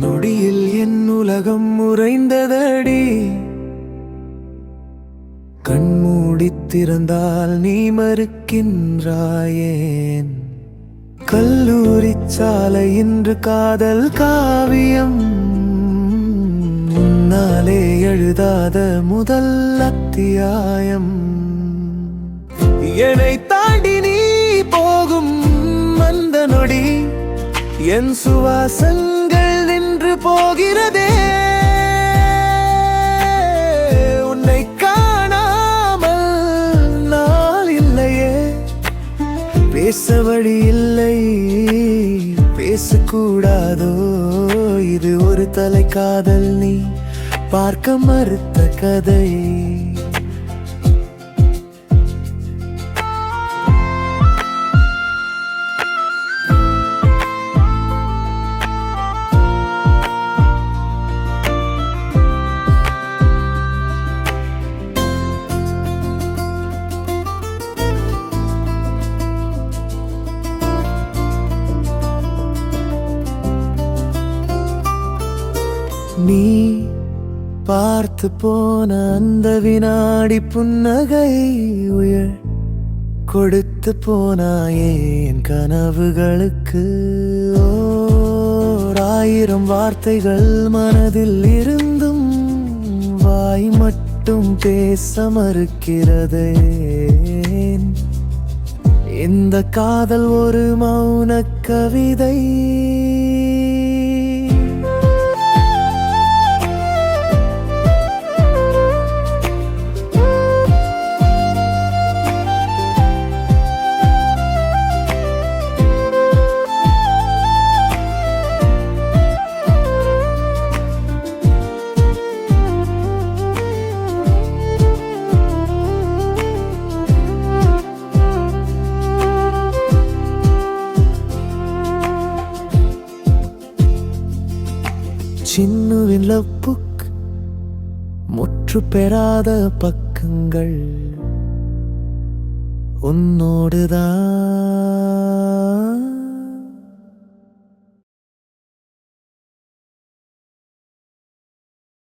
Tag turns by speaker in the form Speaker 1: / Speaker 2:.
Speaker 1: நொடியில் என் உலகம் உறைந்ததடி. கண்மூடித் திறந்தால் நீ மறுக்கின்றாயேன். கல்லூரி சாலை இன்று காதல் காவியம். முன்னாலே எழுதாத முதல் அத்தியாயம். என்னை தாண்டி நீ போகும் அந்த நொடி. என் சுவாசங்கள் போகிறதே. உன்னை காணாமல் நாள் இல்லையே. பேச வழி இல்லை. பேசக்கூடாதோ. இது ஒரு தலை காதல் நீ. பார்க்க மறுத்த கதை நீ பார்த்து போன அந்த வினாடி புன்னகை உயர் கொடுத்து போனாயே என் கனவுகளுக்கு. ஓராயிரம் வார்த்தைகள் மனதில் இருந்தும் வாய் மட்டும் பேச மறுக்கிறதே இந்த காதல் ஒரு மௌன கவிதை. சின்னுவின் லப்புக் முற்று பெறாத பக்கங்கள் உன்னோடுதான்.